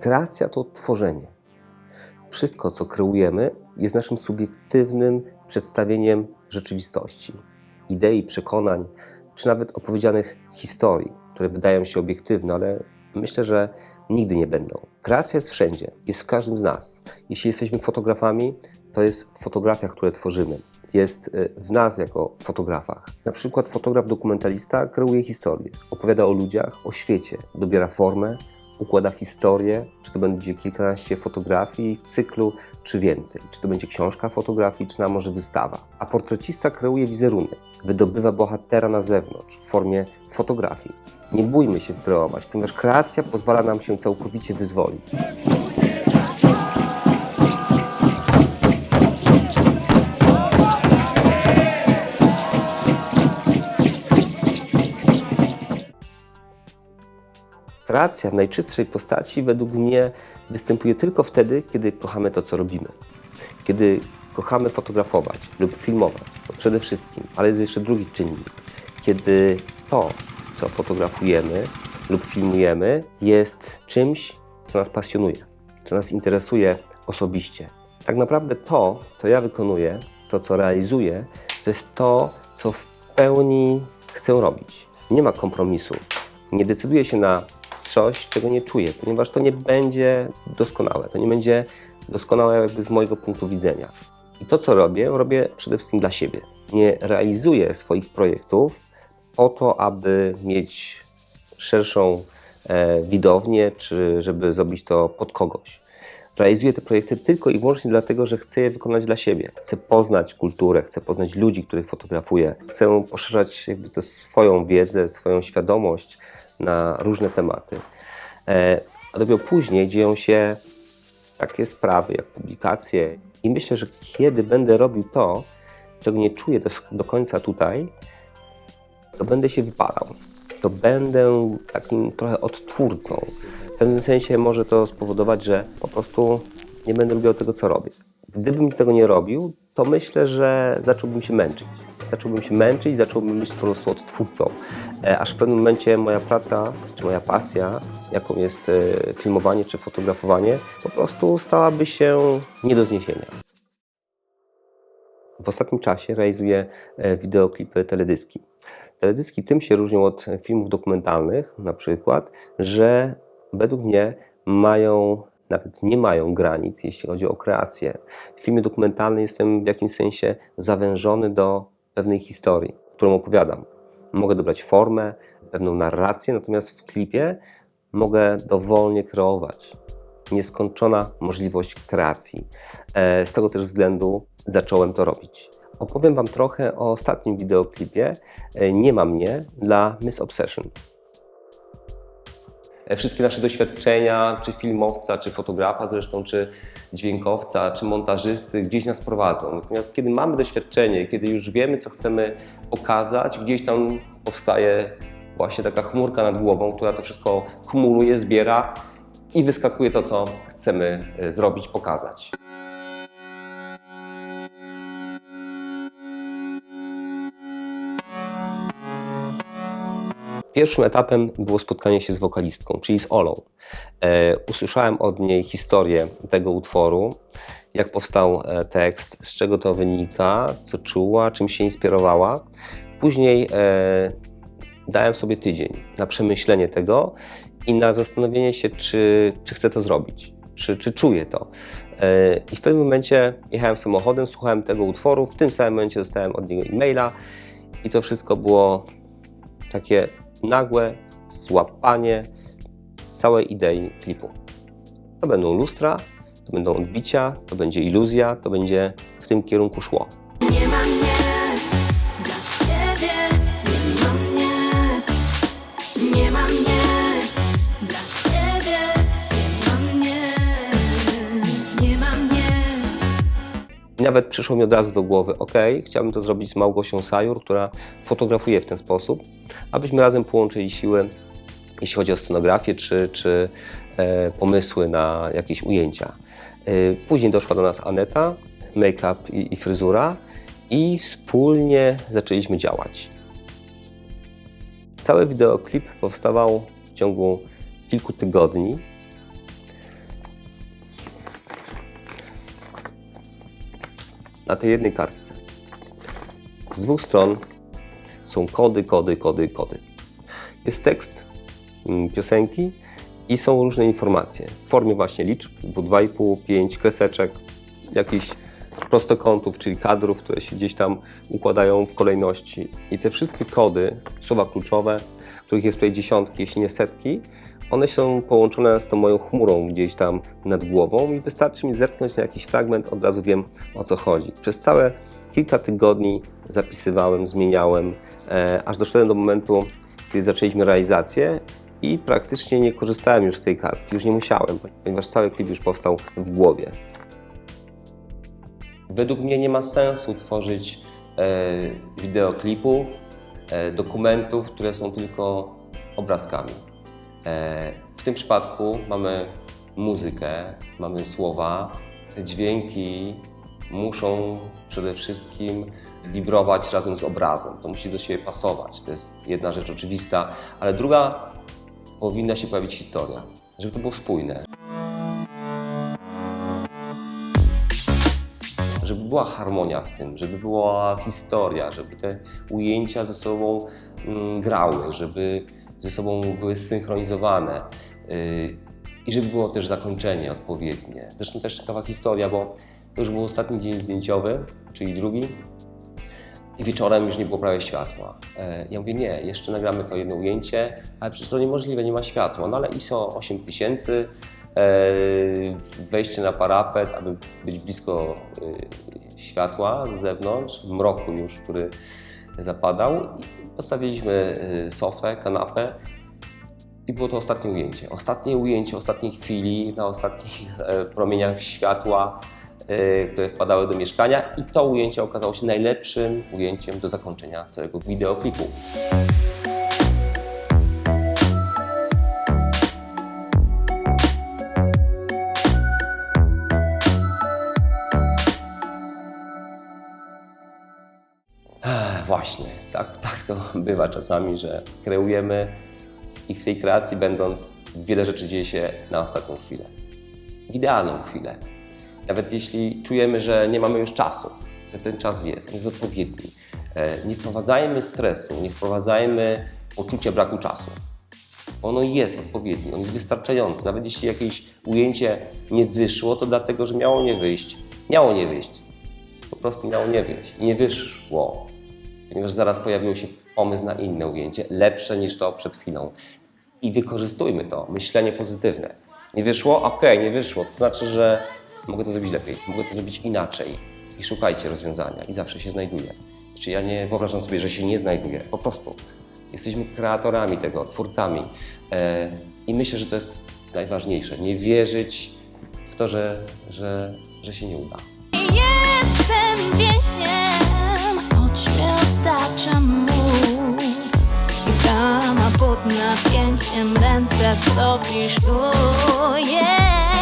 Kreacja to tworzenie. Wszystko, co kreujemy, jest naszym subiektywnym przedstawieniem rzeczywistości, idei, przekonań, czy nawet opowiedzianych historii, które wydają się obiektywne, ale myślę, że nigdy nie będą. Kreacja jest wszędzie, jest w każdym z nas. Jeśli jesteśmy fotografami, to jest w fotografiach, które tworzymy. Jest y, w nas jako fotografach. Na przykład fotograf dokumentalista kreuje historię, opowiada o ludziach, o świecie, dobiera formę, układa historię, czy to będzie kilkanaście fotografii w cyklu, czy więcej. Czy to będzie książka fotografii, czy na może wystawa. A portrecista kreuje wizerunek, wydobywa bohatera na zewnątrz w formie fotografii. Nie bójmy się kreować, ponieważ kreacja pozwala nam się całkowicie wyzwolić. Kreacja w najczystszej postaci według mnie występuje tylko wtedy, kiedy kochamy to, co robimy. Kiedy kochamy fotografować lub filmować, to przede wszystkim, ale jest jeszcze drugi czynnik. Kiedy to, co fotografujemy lub filmujemy, jest czymś, co nas pasjonuje, co nas interesuje osobiście. Tak naprawdę to, co ja wykonuję, to, co realizuję, to jest to, co w pełni chcę robić. Nie ma kompromisu. Nie decyduję się na coś, czego nie czuję, ponieważ to nie będzie doskonałe. To nie będzie doskonałe jakby z mojego punktu widzenia. I to, co robię, robię przede wszystkim dla siebie. Nie realizuję swoich projektów po to, aby mieć szerszą e, widownię, czy żeby zrobić to pod kogoś. Realizuję te projekty tylko i wyłącznie dlatego, że chcę je wykonać dla siebie. Chcę poznać kulturę, chcę poznać ludzi, których fotografuję. Chcę poszerzać jakby to swoją wiedzę, swoją świadomość na różne tematy. E, a dopiero później dzieją się takie sprawy jak publikacje. I myślę, że kiedy będę robił to, czego nie czuję do, do końca tutaj, to będę się wypalał. To będę takim trochę odtwórcą. W pewnym sensie może to spowodować, że po prostu nie będę lubił tego, co robię. Gdybym tego nie robił, to myślę, że zacząłbym się męczyć. Zacząłbym się męczyć, zacząłbym być po prostu odtwórcą. E, Aż w pewnym momencie moja praca, czy moja pasja, jaką jest e, filmowanie czy fotografowanie, po prostu stałaby się nie do zniesienia. W ostatnim czasie realizuję e, wideoklipy teledyski. Teledyski tym się różnią od filmów dokumentalnych, na przykład, że według mnie mają, nawet nie mają granic, jeśli chodzi o kreację. W filmie dokumentalnym jestem w jakimś sensie zawężony do pewnej historii, którą opowiadam. Mogę dobrać formę, pewną narrację, natomiast w klipie mogę dowolnie kreować. Nieskończona możliwość kreacji. E, Z tego też względu zacząłem to robić. Opowiem Wam trochę o ostatnim wideoklipie e, Nie ma mnie dla Miss Obsession. E, Wszystkie nasze doświadczenia, czy filmowca, czy fotografa zresztą, czy dźwiękowca, czy montażysty gdzieś nas prowadzą. Natomiast kiedy mamy doświadczenie, kiedy już wiemy, co chcemy pokazać, gdzieś tam powstaje właśnie taka chmurka nad głową, która to wszystko kumuluje, zbiera i wyskakuje to, co chcemy e, zrobić, pokazać. Pierwszym etapem było spotkanie się z wokalistką, czyli z Olą. E, usłyszałem od niej historię tego utworu, jak powstał e, tekst, z czego to wynika, co czuła, czym się inspirowała. Później e, dałem sobie tydzień na przemyślenie tego i na zastanowienie się, czy, czy chcę to zrobić, czy, czy czuję to. E, I w pewnym momencie jechałem samochodem, słuchałem tego utworu, w tym samym momencie dostałem od niego e-maila i to wszystko było takie nagłe złapanie całej idei klipu. To będą lustra, to będą odbicia, to będzie iluzja, to będzie w tym kierunku szło. Nawet przyszło mi od razu do głowy, ok, chciałbym to zrobić z Małgosią Sajur, która fotografuje w ten sposób, abyśmy razem połączyli siły, jeśli chodzi o scenografię czy, czy e, pomysły na jakieś ujęcia. E, później doszła do nas Aneta, make-up i, i fryzura i wspólnie zaczęliśmy działać. Cały wideoklip powstawał w ciągu kilku tygodni. Na tej jednej kartce. Z dwóch stron są kody, kody, kody, kody. Jest tekst mm, piosenki i są różne informacje w formie właśnie liczb, bo 2,5, 5, kreseczek, jakichś prostokątów, czyli kadrów, które się gdzieś tam układają w kolejności. I te wszystkie kody, słowa kluczowe, których jest tutaj dziesiątki, jeśli nie setki, one są połączone z tą moją chmurą gdzieś tam nad głową i wystarczy mi zerknąć na jakiś fragment, od razu wiem o co chodzi. Przez całe kilka tygodni zapisywałem, zmieniałem, e, aż doszedłem do momentu, kiedy zaczęliśmy realizację i praktycznie nie korzystałem już z tej kartki, już nie musiałem, ponieważ cały klip już powstał w głowie. Według mnie nie ma sensu tworzyć e, wideoklipów, e, dokumentów, które są tylko obrazkami. E, w tym przypadku mamy muzykę, mamy słowa, te dźwięki muszą przede wszystkim wibrować razem z obrazem. To musi do siebie pasować. To jest jedna rzecz oczywista, ale druga powinna się pojawić historia, żeby to było spójne. żeby była harmonia w tym, żeby była historia, żeby te ujęcia ze sobą mm, grały, żeby ze sobą były synchronizowane yy, i żeby było też zakończenie odpowiednie. Zresztą też ciekawa historia, bo to już był ostatni dzień zdjęciowy, czyli drugi, i wieczorem już nie było prawie światła. E, Ja mówię, nie, jeszcze nagramy to jedno ujęcie, ale przecież to niemożliwe, nie ma światła. No ale ISO 8000, e, wejście na parapet, aby być blisko e, światła z zewnątrz, mroku już, który zapadał. Postawiliśmy e, sofę, kanapę i było to ostatnie ujęcie. Ostatnie ujęcie, ostatniej chwili, na ostatnich e, promieniach światła, e, które wpadały do mieszkania i to ujęcie okazało się najlepszym ujęciem do zakończenia całego wideoklipu. Właśnie, tak, tak to bywa czasami, że kreujemy i w tej kreacji będąc wiele rzeczy dzieje się na ostatnią chwilę. W idealną chwilę. Nawet jeśli czujemy, że nie mamy już czasu, że ten czas jest, on jest odpowiedni. E, Nie wprowadzajmy stresu, nie wprowadzajmy poczucia braku czasu. Ono jest odpowiednie, on jest wystarczający. Nawet jeśli jakieś ujęcie nie wyszło, to dlatego, że miało nie wyjść. Miało nie wyjść. Po prostu miało nie wyjść. Nie wyszło. Ponieważ zaraz pojawił się pomysł na inne ujęcie, lepsze niż to przed chwilą. I wykorzystujmy to, myślenie pozytywne. Nie wyszło? Okej, nie wyszło. To znaczy, że mogę to zrobić lepiej, mogę to zrobić inaczej. I szukajcie rozwiązania i zawsze się znajduje. Czy ja nie wyobrażam sobie, że się nie znajduje. Po prostu. Jesteśmy kreatorami tego, twórcami. E, I myślę, że to jest najważniejsze. Nie wierzyć w to, że, że, że się nie uda. Napięciem, ręce stopisz Ojej,